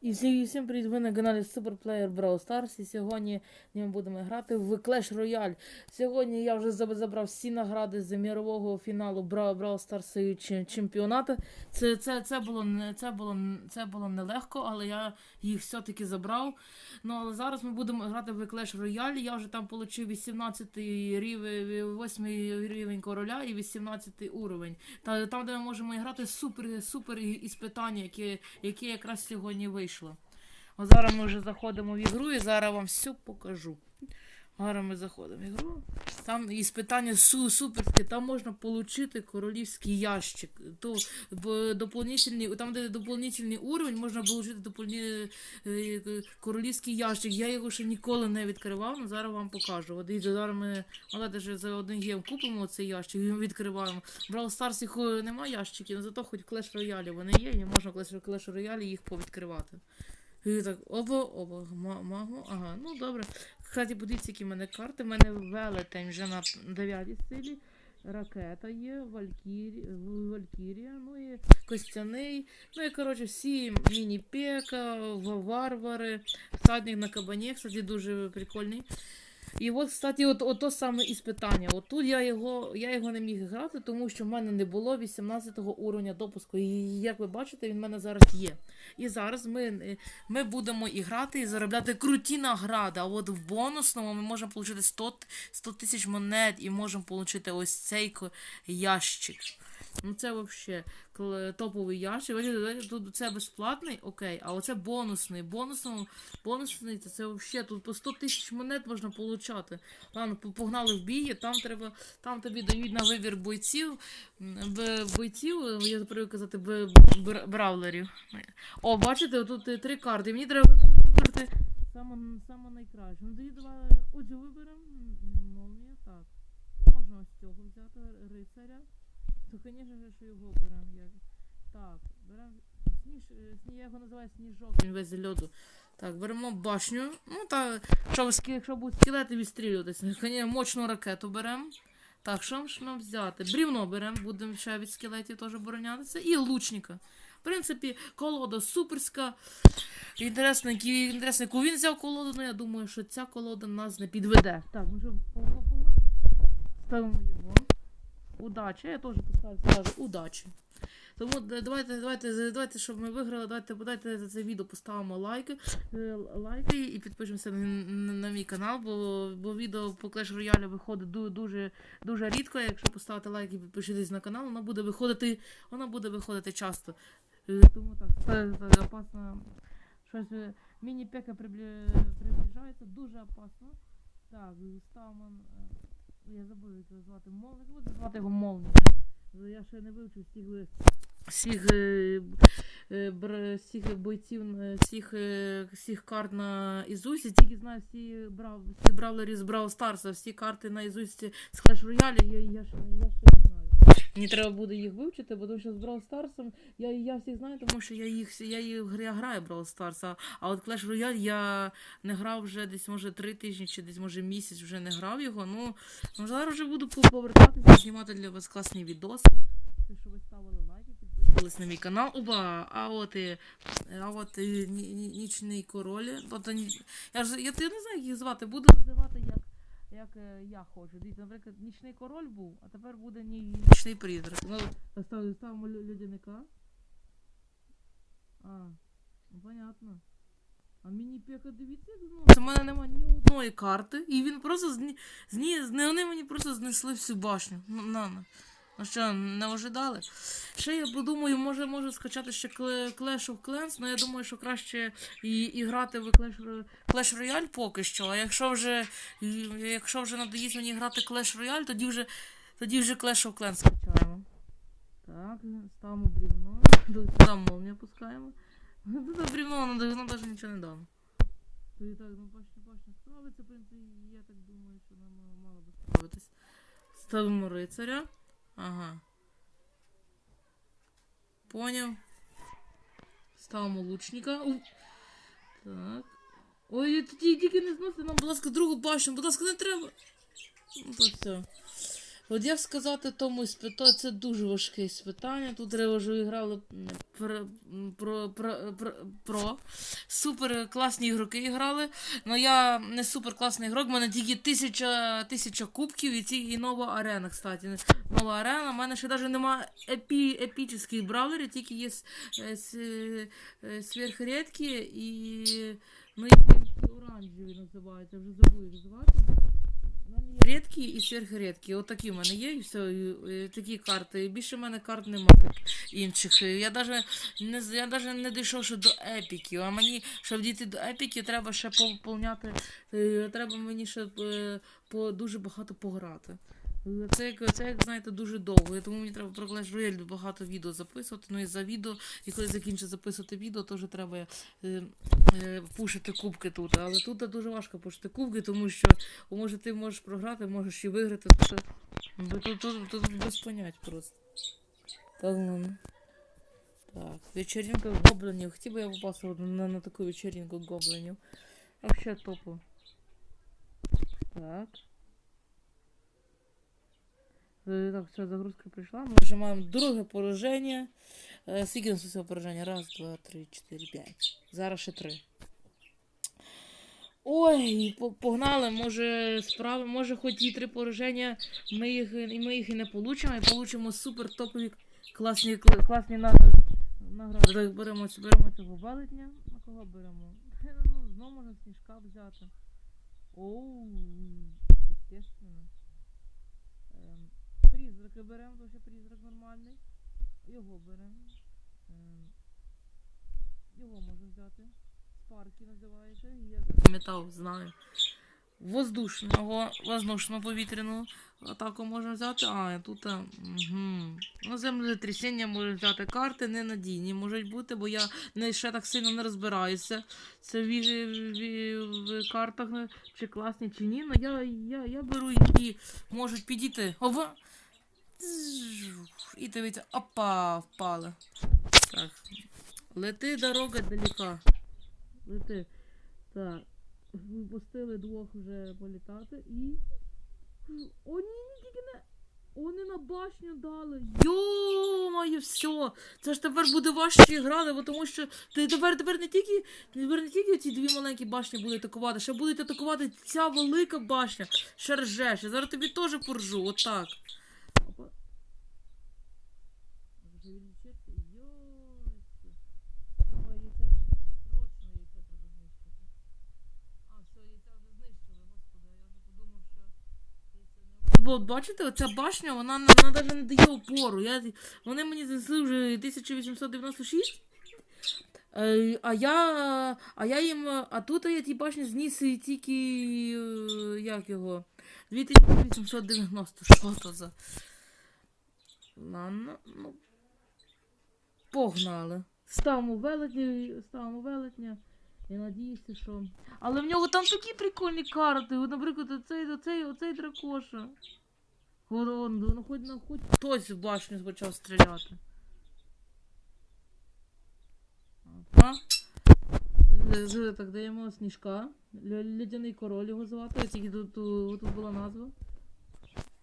І всі- всім привіт, ви на каналі Superplayer Brawl Stars. І сьогодні ми будемо грати в Clash Royale. Сьогодні я вже забрав всі награди з мірового фіналу Brawl Stars чем- чемпіонату. Це, це, це, було, це, було, це було нелегко, але я їх все-таки забрав. Ну, але зараз ми будемо грати в Clash Royale. Я вже там отримав 18 рівень, 8 рівень короля і 18 уровень. Та там, де ми можемо грати супер, супер і- іспитання, яке, яке якраз сьогодні вийшло. От зараз ми вже заходимо в ігру і зараз вам все покажу. Зараз ми заходимо в ігру. Там іспитання су суперське, там можна отримати королівський ящик. То дополнительний, там, де дополнительний уровень, можна отримати дополні, е, королівський ящик. Я його ще ніколи не відкривав, але зараз вам покажу. От дивіться, зараз ми давайте вже за один гем купимо цей ящик і відкриваємо. В Brawl Stars їх е, немає ящиків, але зато хоч Clash Royale вони є, і можна Clash Royale їх повідкривати. І так, оба, оба, ма- магу, ага, ну добре. Кстати, подивіться, які в мене карти. У мене велетень вже на 9 силі. Ракета є, Валькірі... Валькірія, ну і Костяний. Ну і коротше, всі міні-пека, варвари, всадник на кабані, кстати, дуже прикольний. І от, кстати, от, от то саме іспитання. От тут я його, я його не міг грати, тому що в мене не було 18 уровня допуску. І як ви бачите, він в мене зараз є. І зараз ми, ми будемо і грати і заробляти круті награди. А от в бонусному ми можемо отримати 100 тисяч монет і можемо отримати ось цей ящик. Ну це взагалі топовий ящик. Тут це безплатний, окей, а оце бонусний. Бонусному, бонусний це, це взагалі тут по 100 тисяч монет можна получати. Ладно, погнали в бій, там треба, там тобі дають на вибір бойців, бойців, я привик казати, бравлерів. О, бачите, тут е, три карти. Мені треба вибрати саме найкраще. Ну тоді давай оцю виберемо. Молнія, так. Ну, можна ось цього взяти, рицаря. То, звісно що його беремо. Так, беремо сніж, сні, я його називаю сніжок, він весь льоду. Так, беремо башню. Ну та, якщо, якщо будуть скелети відстрілюватися, звісно, мощну ракету беремо. Так, що ж нам взяти? Брівно беремо, будемо ще від скелетів теж оборонятися. І лучника. В принципі, колода суперська. Інтересно, інтересно, яку він взяв колоду, ну я думаю, що ця колода нас не підведе. Так, по- по- погнали? Ставимо його. Удачі. Я теж поставлю скажу удачі. Тому давайте, давайте, давайте, щоб ми виграли, давайте, давайте за це відео поставимо лайки, е, лайки і підпишемося на, на, на мій канал, бо, бо відео по Clash Royale виходить ду- дуже, дуже рідко. Якщо поставити лайк і підпишитесь на канал, воно буде виходити, воно буде виходити часто. Е, Тому так, це, це опасно. Щось е, міні-пека приближається, дуже опасно. Так, ставимо. Я забув, як його звати Молник. Буду звати його Молник. Я ще не вивчив всіх всіх, е, е, всіх бойців, е, всіх, всіх карт на Ізусі. Тільки знаю всі, брав, всі бравлері з Брав Старса, всі карти на Ізусі з Clash Royale я, я, я ще. Мені треба буде їх вивчити, бо тому що з Brawl Stars я, я всіх знаю, тому що я їх я, їх, я граю Brawl Stars, а, а от Clash Royale я не грав вже десь, може, три тижні чи десь, може, місяць вже не грав його. Ну, ну зараз вже буду повертатися, знімати для вас класні відоси. Що ви ставили лайки, підписувались на мій канал. Оба, а от і, а от і ні- ні- нічний король. Тобто, я ж я, я не знаю, як їх звати. Буду називати як, як е, я хочу. Дивіться, наприклад, нічний король був, а тепер буде ні- нічний призрак. Ну, ставимо, ставимо лю- людяника. А, ну понятно. А мені пека дивіться, знову. Це У мене немає ні одної карти. І він просто зні... зні... зні- Вони мені просто знесли всю башню. Ну, на, на. Ну що, не ожидали? Ще я подумаю, може можу скачати ще Clash of Clans, але я думаю, що краще і, і грати в Clash, Clash Royale поки що. А якщо вже якщо вже надоїсть мені грати Clash Royale, тоді вже тоді вже Clash of Clans скачаємо. Так, ставимо брівно. Туди молнію пускаємо. Тут брівно, навіть нічого не дало. І так, ну бачите, бачите, справиться, в принципі, я так думаю, що нам мало би справитись. Ставимо рицаря. Ага. Понял. Ставимо лучника. У. Так. Ой, ті- тільки не зносите нам, будь ласка, другу башню, будь ласка, не треба. Ну, то все. От як сказати тому іспиту, це дуже важке іспитання. Тут треба вже грали про, про, про, про, супер класні ігроки грали. Ну я не супер класний ігрок, в мене тільки тисяча, тисяча кубків і, ці, і нова арена, кстати. Нова арена. У мене ще навіть немає епі, епічних бравлерів, тільки є е, е, сверхрідкі і. Ну, оранжеві називаються, вже забув їх звати. У мене є рідкі і сверхрідкі. От такі в мене є, і все, і, такі карти. Більше в мене карт немає інших. Я навіть не, я даже не дійшов ще до епіків. А мені, щоб дійти до епіків, треба ще поповняти. е, Треба мені ще е, по, дуже багато пограти. Це як, це, як знаєте, дуже довго. І тому мені треба про Clash Royale багато відео записувати. Ну і за відео, і коли закінчу записувати відео, теж треба е, е, пушити кубки тут. Але тут дуже важко пушити кубки, тому що може ти можеш програти, можеш і виграти. Тут, тут, тут, тут, без понять просто. Так, ну. Так, вечеринка гоблинів. Хотів би я попасти на, на таку вечеринку гоблинів. Вообще топо. Так. Е, Так, все, загрузка прийшла. Ми вже маємо друге пораження. Е, Скільки нас усього пораження? Раз, два, три, чотири, п'ять. Зараз ще три. Ой, погнали, може справи, може хоч і три пораження, ми їх, і ми їх і не получимо, і получимо супер топові класні, класні награди. Так, беремо, беремо цього велетня. На кого беремо? Ну, знову можна сніжка взяти. Оу, естественно. Призраки беремо, тому що призрак нормальний. Його беремо. Ем, його можна взяти. Спарки називається. Я запам'ятав, знаю. Воздушного, воздушно повітряну атаку можна взяти. А, тут. Угу. Ну, землетрясіння можна взяти. Карти ненадійні можуть бути, бо я не, ще так сильно не розбираюся. Це в, в, в картах е, чи класні, чи ні. Ну я, я, я беру, які можуть підійти. Ова! І дивіться, опа, впали. Так. Лети дорога далека. Лети. Так. Пустили двох вже політати і. О, ні, ні, тільки не. Вони на башню дали. Йо-моє, все. Це ж тепер буде важче грати, бо тому що ти тепер, тепер не тільки тепер не тільки ці дві маленькі башні будуть атакувати, ще будуть атакувати ця велика башня. Ще ржеш. Зараз тобі теж поржу, отак. Опа. Вже відлічити? Йойце. Ой, яйця знищити. Срочно яйця треба знищити. А, все, яйця вже знищили, господи, я вже подумав, що яйця бачите, оця башня, вона навіть не дає опору. Я, вони мені знесли вже 1896. Е, А я, а я їм, а тут я ті башні зніс тільки, е, як його, 2890, що то за... Ладно, ну, погнали. Ставимо велетня, ставимо велетня. Я надіюся, що. Але в нього там такі прикольні карти. Наприклад, оцей, оцей, оцей дракоша. Горон, ну хоч, ну, хоч хтось в башню почав стріляти. З- Так, даємо сніжка. Людяний король його звати. Ось тільки тут, тут, була назва.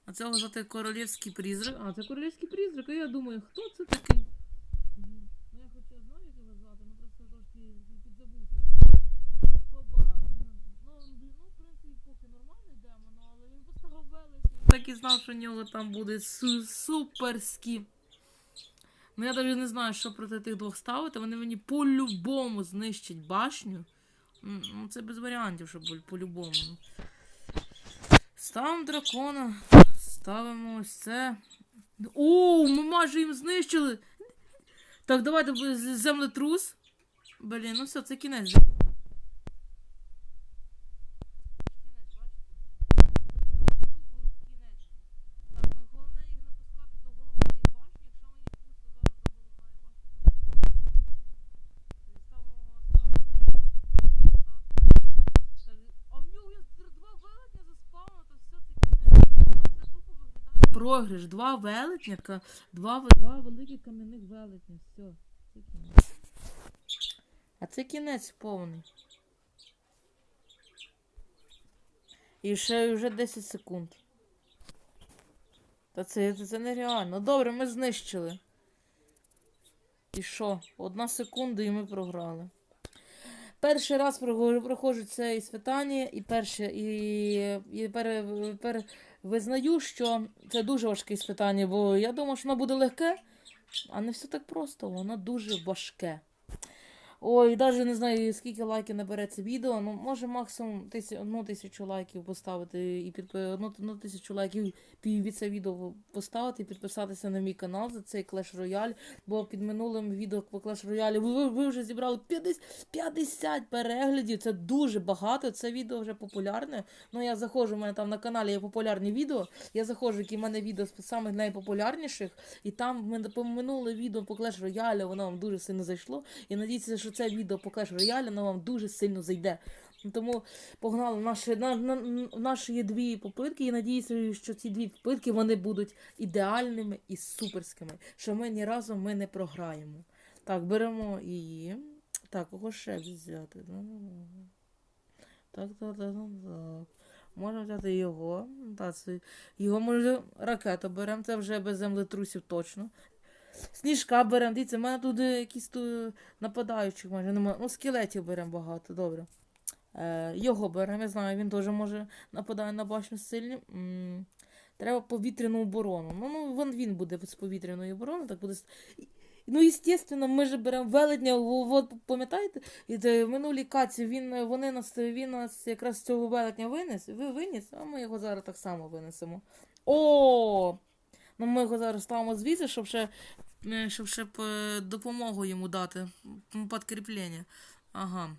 А цього звати королівський призрак. А, це королівський призрак, а я думаю, хто це такий? Мгм. Ну я хоча знаю, як його звати, ну просто трошки підзабувся. Хоба. Ну, ну, ну, в принципі, поки нормально йдемо, ну, але він поставив великий. Так і знав, що в нього там буде су- суперські. Ну я навіть не знаю, що проти тих двох ставити. Вони мені по-любому знищать башню. Ну, це без варіантів, що по- по-любому. Ставимо дракона. Ставимо ось це. О, ми майже їм знищили. Так, давайте землетрус. Блін, ну все, це кінець. Так, ну головне їх не пускати до головної башні. Якщо ми їх пустимо зараз до головної башні. Ставимо, ставимо. Так, А в нього є два велетня заспавно, то все це кінець. Це тупо виглядає. Програш, два велетня, два, два великих кам'яних велетня. Все, це кінець. А це кінець повний. І ще вже 10 секунд. Та це, це нереально. Добре, ми знищили. І що? Одна секунда і ми програли. Перший раз проходжу, це іспитання, і перше, і, і пере, пере, визнаю, що це дуже важке іспитання, бо я думав, що воно буде легке, а не все так просто, воно дуже важке. Ой, навіть не знаю, скільки лайків набере це відео. Ну, може максимум тисяч, одну тисячу лайків поставити і підпи... одну, тисячу лайків від це відео поставити і підписатися на мій канал за цей Clash Royale. Бо під минулим відео по Clash Royale ви, ви- вже зібрали 50, 50 переглядів. Це дуже багато. Це відео вже популярне. Ну я заходжу, у мене там на каналі є популярні відео. Я заходжу, які в мене відео з самих найпопулярніших, і там минуле відео по Clash Royale, воно вам дуже сильно зайшло. І надіюся, що це відео по Royale воно вам дуже сильно зайде. Ну, Тому погнали наші, на, на, наші дві попитки, і надіюся, що ці дві попитки вони будуть ідеальними і суперськими. Що ми ні разу ми не програємо. Так, беремо її. Так, кого ще взяти? Так, так, так, так, так. Можемо взяти його. Так, це, його може ракету беремо, це вже без землетрусів точно. Сніжка беремо, дивіться, в мене тут е, якісь тут нападаючих майже немає. Ну, скелетів беремо багато, добре. Е, його беремо, я знаю, він теж може нападає на башню сильні. М, Треба повітряну оборону. Ну, ну він, буде з повітряної оборони, так буде. Ну, звісно, ми ж беремо велетня, от пам'ятаєте, і в минулій каці він, е, вони нас, він нас якраз з цього велетня винес, ви виніс, а ми його зараз так само винесемо. О! Ну, ми його зараз ставимо звідси, щоб ще, е, щоб ще допомогу йому дати. Підкріплення. Ага.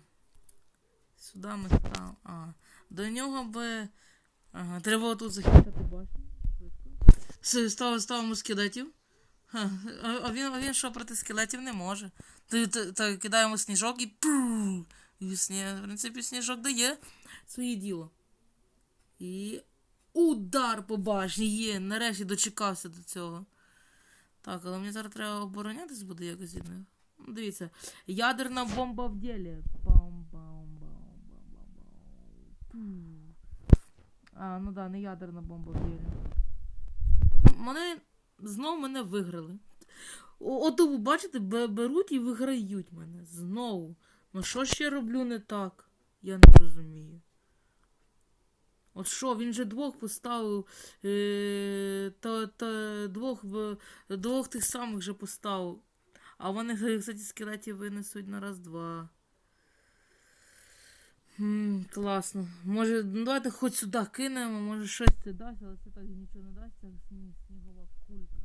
Сюди ми ставимо. Ага. До нього би. Ага, треба тут захистити башню. Став, ставимо скелетів. А, він, а він що проти скелетів не може. Та кидаємо сніжок і пу. В принципі, сніжок дає своє діло. І удар по башні є. Нарешті дочекався до цього. Так, але мені зараз треба оборонятись буде якось від них. Ну, Дивіться. Ядерна бомба в ділі. А, ну да, не ядерна бомба в ділі. Вони знов мене виграли. О- От ви бачите, беруть і виграють мене. Знову. Ну що ж я роблю не так? Я не розумію. От що, він же двох поставив. Е, та, та, двох, двох тих самих же поставив. А вони, кстати, скелетів винесуть на раз-два. Класно. Може, ну давайте хоч сюди кинемо, може щось це дасть, але це так нічого не дасть, це снігова кулька.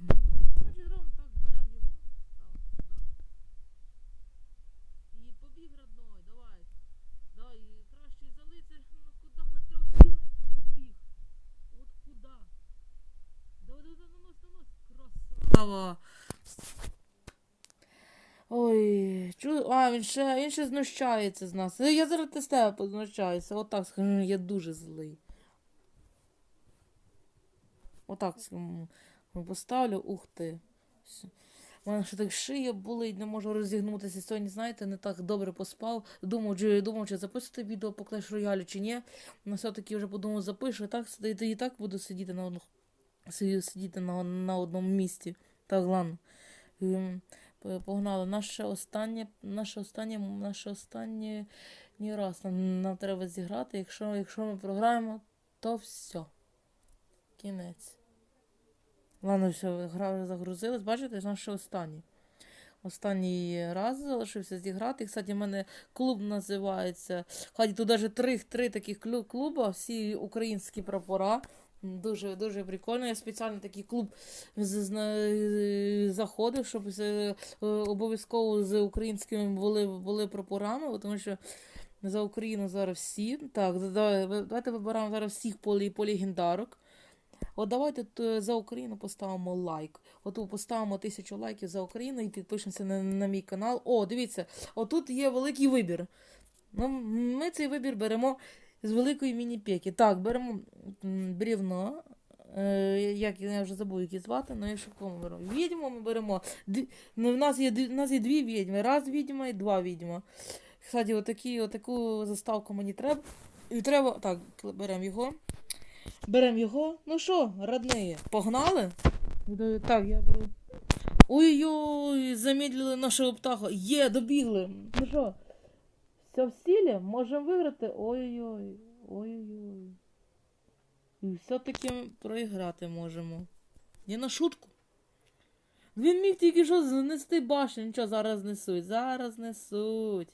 Ну, значить, ровно так, беремо його, ставимо сюди. І побіг родной, давай. Давай, і краще залити, ну куди на те скелетів побіг. От куди? Давай, давай, давай, нанось, нанось. Красава. Ой, чу... А, він ще, він ще знущається з нас. Я зараз з тебе познущаюся. Отак скажу, я дуже злий. Отак м, поставлю, ух ти. У мене ще так шия болить, не можу розігнутися. Сьогодні, знаєте, не так добре поспав. Думав, чи, думав, чи записати відео по Clash Royale чи ні. Але все-таки вже подумав, запишу. І так, і так буду сидіти на, одну, сидіти на, на одному місці. Так, ладно. Ем, Погнали. Наше останнє, наше останнє, наше останнє ні раз нам, нам треба зіграти. Якщо, якщо ми програємо, то все. Кінець. Ладно, все, гра вже загрузилась. Бачите, наше останнє. Останній раз залишився зіграти. І, Кстати, в мене клуб називається. Хаді тут навіть три, три таких клуба, всі українські прапора. Дуже дуже прикольно. Я спеціально такий клуб заходив, щоб е, обов'язково з українськими були, були прапорами, тому що за Україну зараз всі. Так, да- да- давайте вибираємо зараз всіх полі, полігендарок. От давайте за Україну поставимо лайк. От поставимо тисячу лайків за Україну і підпишемося на, на мій канал. О, дивіться, отут є великий вибір. Ну, ми цей вибір беремо з великої міні-пеки. Так, беремо брівно. Е, як я вже забув, які звати, але якщо кому беремо. Відьму ми беремо. Дві, ну, в, нас є, в нас є дві відьми. Раз відьма і два відьма. Кстати, отакі, отаку заставку мені треба. І треба. Так, беремо його. Беремо його. Ну що, родные, погнали? Так, я беру. Ой-ой, замедлили нашого птаха. Є, добігли. Ну що, все в стилі? Можемо виграти? Ой-ой-ой. Ой-ой-ой. І все-таки проіграти можемо. Не на шутку. Він міг тільки що знести башню. Нічого, зараз несуть. Зараз несуть.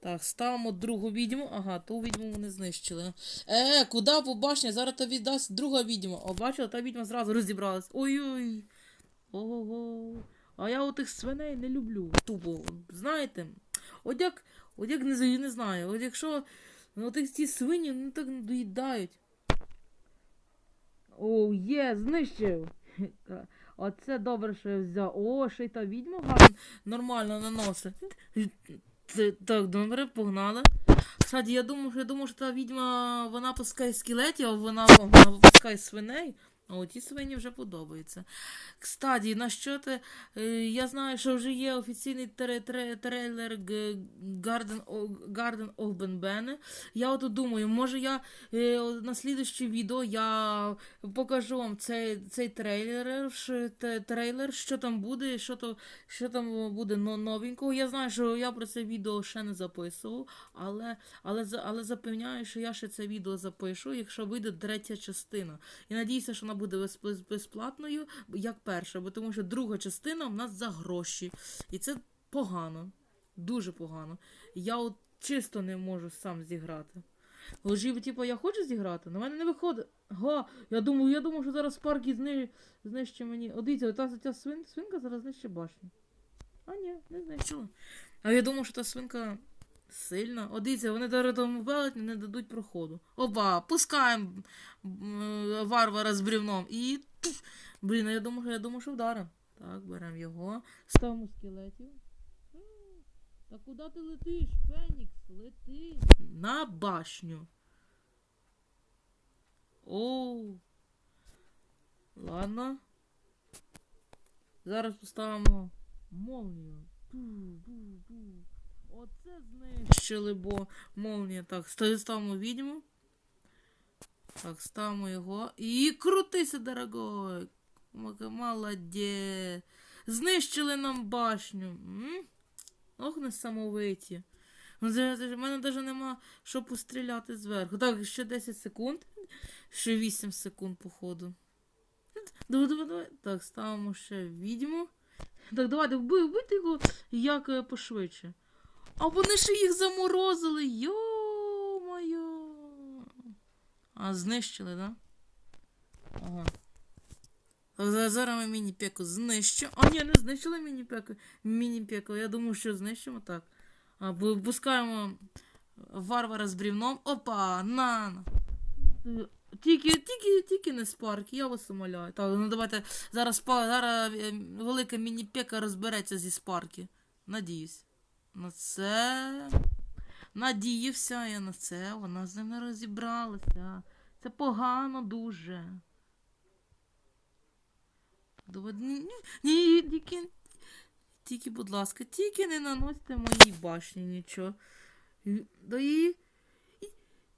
Так, ставимо другу відьму. Ага, ту відьму вони знищили. Е, куди по башні? Зараз то віддасть друга відьма. О, бачила, та відьма зразу розібралась. Ой-ой. Ого. А я отих свиней не люблю. Тупо. Знаєте? От як, от як не, не знаю. От якщо ну, от ці свині ну, так доїдають. О, є, знищив. Оце добре, що я взяв. О, ще й та відьма гарно нормально наносить. Так, добре, погнали. Кстати, я думаю, що я думаю, що та відьма вона пускає скелетів, а вона, вона пускає свиней. От ті свині вже подобаються. Кстати, на що ти, е, я знаю, що вже є офіційний тре- тре- трейлер Garden, о- Garden of Benbene. Я от думаю, може я е, на слідуще відео я покажу вам цей, цей трейлер, трейлер, що там буде, що, то, що там буде но- новенького. Я знаю, що я про це відео ще не записував, але, але, але запевняю, що я ще це відео запишу, якщо вийде третя частина. І надіюся, що вона буде без- безплатною, як перша, бо тому що друга частина в нас за гроші. І це погано. Дуже погано. Я от чисто не можу сам зіграти. Лежів, типу, я хочу зіграти, на мене не виходить. Га, я думаю, я думаю, що зараз парки зни... знищить мені. О, дивіться, та, та свин... свинка зараз знищить башню. А ні, не знищила. А я думав, що та свинка сильна. О, вони зараз тому велетні не дадуть проходу. Оба, пускаємо варвара з брівном і. Блін, я думаю, я думаю, що вдаримо. Так, беремо його. Ставимо скелетів. Та куди ти летиш, Фенікс? Лети. На башню. Оу. Ладно. Зараз поставимо молнію. Оце знищили, бо молнія. Так, ставимо відьму. Так, ставимо його. І крутися, дорогой. М- Молодець. Знищили нам башню. М? Ох, несамовиті. Ну, ж- В мене навіть нема що постріляти зверху. Так, ще 10 секунд. Ще 8 секунд, походу. Давай, давай, давай. Так, ставимо ще відьму. Так, давайте, вбити його як е, пошвидше. А вони ще їх заморозили. Йо-моє. А, знищили, да? Ага. Зараз ми міні-пеку знищимо. А, ні, не знищили міні-пеку. Міні-пеку. Я думаю, що знищимо так. А, пускаємо варвара з брівном. Опа, на. на. Тільки, тільки, тільки не спарк, я вас умоляю. Так, ну давайте зараз, зараз е, велика міні-пека розбереться зі спарки. Надіюсь. На це. Надіявся я на це. Вона з ним не розібралася. Це погано дуже. Ні, ні, тільки, тільки, будь ласка, тільки не наносьте моїй башні нічого. Да і...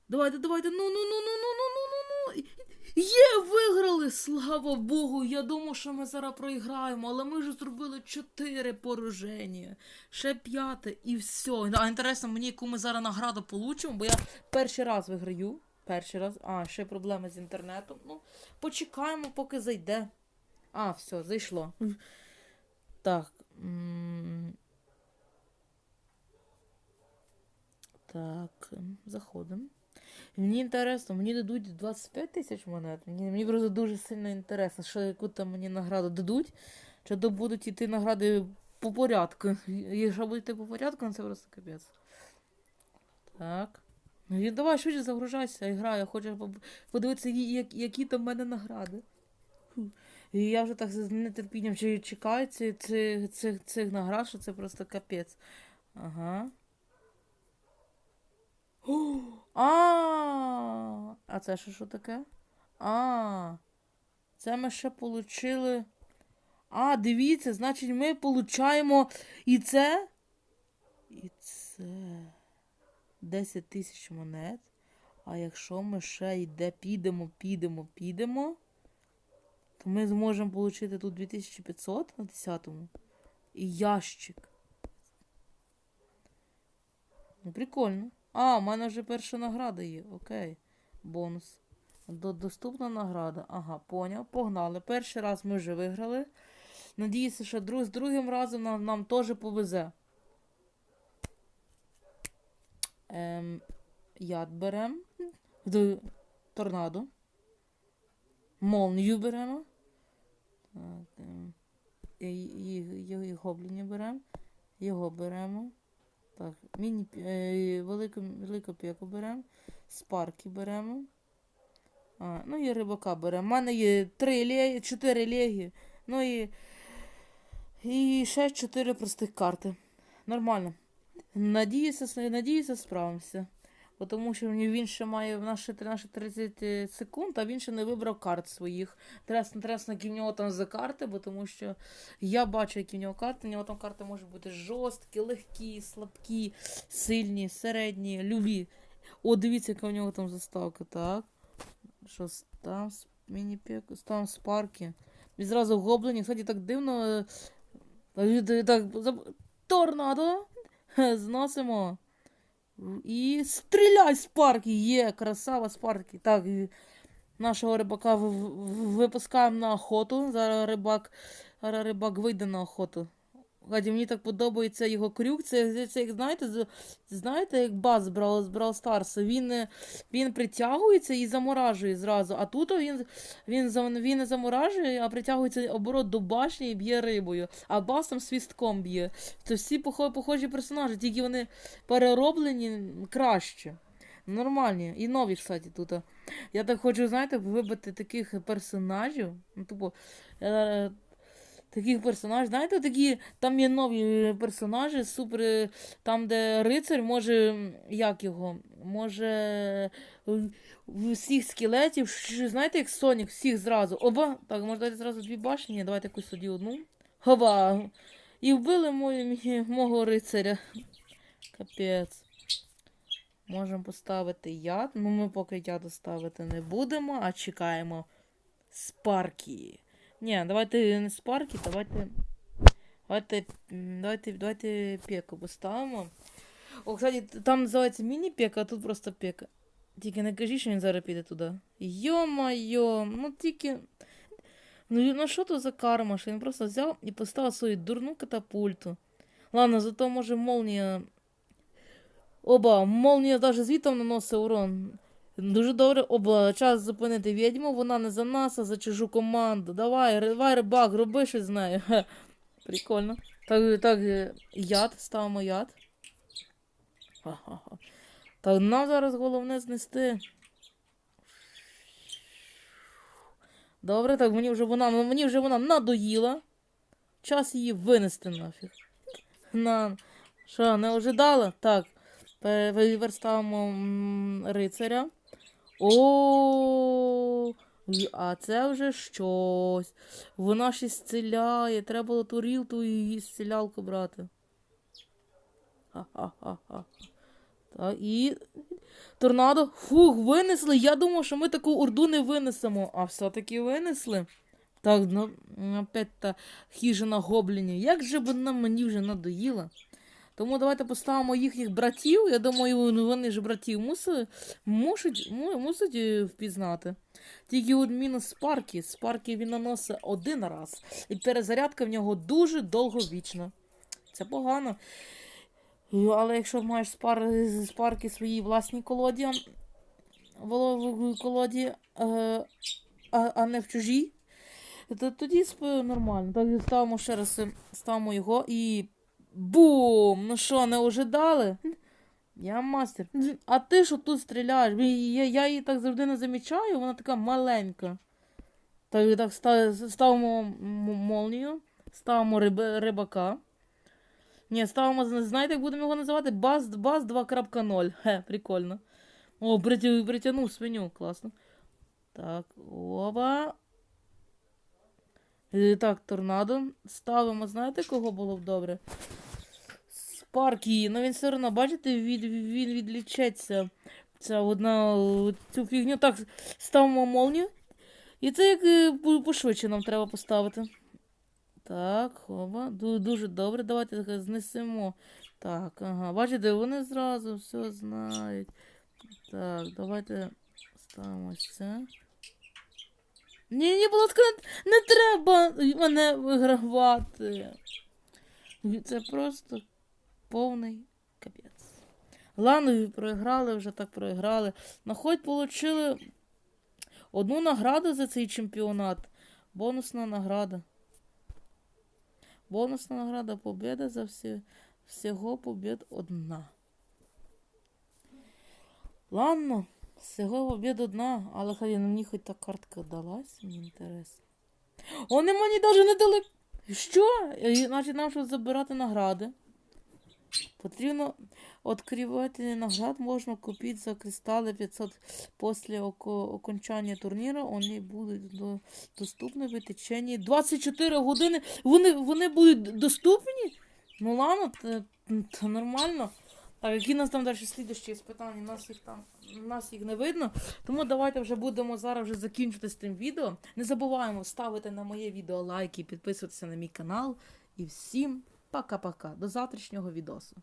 Давайте, давайте, ну, Є, виграли, слава Богу. Я думав, що ми зараз проіграємо, але ми вже зробили чотири пораження. Ще п'яте і все. А інтересно, мені яку ми зараз награду получимо, бо я перший раз виграю. Перший раз. А, ще проблеми з інтернетом. Ну, почекаємо, поки зайде. А, все, зайшло. Так. Так, заходимо. Мені інтересно, мені дадуть 25 тисяч монет. Мені, мені просто дуже сильно інтересно, що яку там мені награду дадуть. Чи то будуть йти награди по порядку. Якщо будуть йти по порядку, ну це просто капець. Так. Ну давай швидше загружайся, гра, я хочу подивитися, які, які, там в мене награди. І я вже так з нетерпінням чекаю цих, цих, цих, наград, що це просто капець. Ага. А, а це що, що таке? А, це ми ще получили. А, дивіться, значить, ми получаємо і це. І це. 10 тисяч монет. А якщо ми ще йде, підемо, підемо, підемо, то ми зможемо отримати тут 2500 на 10-му. І ящик. Ну, прикольно. А, у мене вже перша награда є. Окей. Бонус. До, доступна награда. Ага, поняв. Погнали. Перший раз ми вже виграли. Надіюся, що друг, з другим разом нам, нам теж повезе. Ем, яд беремо. Д- Торнадо. Молнію беремо. Так, ем, і, і, і, і гоблінів беремо. Його беремо. Так, міні, е, велику, велику піку беремо. Спарки беремо. А, ну і рибака беремо. У мене є три легі, чотири легі. Ну і, і ще чотири простих карти. Нормально. Надіюся, надіюся, справимося. Бо Тому що він ще має в наші 13-30 секунд, а він ще не вибрав карт своїх. Треба, треба, які в нього там за карти, бо тому що я бачу, які в нього карти. У нього там карти можуть бути жорсткі, легкі, слабкі, сильні, середні, любі. О, дивіться, яка у нього там заставка, так. Що там міні-пек, там спарки. І зразу гоблині. Кстати, так дивно. е, так, Торнадо. Зносимо. І стріляй, Спаркі! Є, красава Спаркі. Так, нашого рибака випускаємо на охоту. Зараз рибак, зараз рибак вийде на охоту. Гаді, мені так подобається його крюк. Це, це, як знаєте, знаєте, як баз з Brawl, Stars. Він, е, він притягується і заморажує зразу. А тут він, він, він не заморажує, а притягується оборот до башні і б'є рибою. А бас там свістком б'є. Це всі похожі персонажі, тільки вони перероблені краще. Нормальні. І нові, кстати, тут. Я так хочу, знаєте, вибити таких персонажів. Ну, тупо, е, таких персонажів. Знаєте, такі, там є нові персонажі, супер. е, Там, де рицар може. Як його? Може. Всіх скелетів, знаєте, як Сонік, всіх зразу. Оба. Так, може дати зразу дві башні, давайте якусь тоді одну. Хоба. І вбили мою, мого рицаря. Капець. Можемо поставити яд. Ну, ми поки яду ставити не будемо, а чекаємо спарки. Ні, давайте не спарки, давайте. Давайте, м, давайте, давайте пеку поставимо. О, кстати, там називається міні-пека, а тут просто пека. Тільки не кажіть, що він зараз піде туди. Йо-майо, ну тільки. Ну, ну що то за карма, що він просто взяв і поставив свою дурну катапульту. Ладно, зато може молнія. Оба, молнія навіть звітом наносить урон. Дуже добре, оба, час зупинити відьму, вона не за нас, а за чужу команду. Давай, давай, рибак, роби щось з нею. Прикольно. Так, так, е, яд, ставимо яд. Так, нам зараз головне знести. Добре, так мені вже вона, мені вже вона надоїла. Час її винести нафіг. На. Що, не ожидала? Так. пе- Переверставимо рицаря. О, а це вже щось. Вона ще зціляє. Треба було ту рілту і її зцілялку брати. Ха-ха-ха-ха. Так, і. Торнадо. Фух, винесли. Я думав, що ми таку орду не винесемо. А все-таки винесли. Так, ну, опять та хижина гоблінів. Як же б вона мені вже надоїла. Тому давайте поставимо їхніх братів. Я думаю, ну, вони ж братів мусить, мусить е, впізнати. Тільки от мінус Спаркі. Спаркі він наносить один раз. І перезарядка в нього дуже довговічна. Це погано. Ну, Але якщо маєш спар, спарки свої власні колоді, колоді, е, а, не в чужій, то тоді нормально. Так ставимо ще раз е, ставимо його і бум! Ну що, не ожидали? Я мастер. А ти що тут стріляєш? Я, я її так завжди не замічаю, вона така маленька. Так, так ставимо молнію, ставимо риб- рибака. Ні, ставимо, знаєте, як будемо його називати? Баз, баз 2.0. Хе, прикольно. О, притя- притягнув свиню, класно. Так, оба. Е, Так, торнадо. Ставимо, знаєте, кого було б добре? Спаркі. Ну він все одно, бачите, від, він відлічеться. Ця одна цю фігню. Так, ставимо молнію. І це як е, пошвидше нам треба поставити. Так, хоба. Дуже добре. Давайте знесемо. Так, ага. Бачите, вони зразу все знають. Так, давайте ставимо це. Ні, ні, будь ласка, не треба мене вигравати. Це просто повний капець. Ладно, проіграли, вже так проіграли. На хоч отримали одну награду за цей чемпіонат. Бонусна награда. Бонусна награда победа за всі, всього побід одна. Ладно, всього побід одна, але хай мені хоч та картка далась, мені інтересно. Вони мені навіть не дали. Що? Значить, нам щоб забирати награди. Потрібно відкривати наград можна купити за кристали 500 після окончання турніру. Вони будуть до, доступні в течение 24 години. Вони, вони будуть доступні? Ну ладно, це, це нормально. Так, які у нас там далі слідчі питання? Нас їх там нас їх не видно. Тому давайте вже будемо зараз вже закінчити з тим відео. Не забуваємо ставити на моє відео лайки, підписуватися на мій канал. І всім пока-пока. До завтрашнього відосу.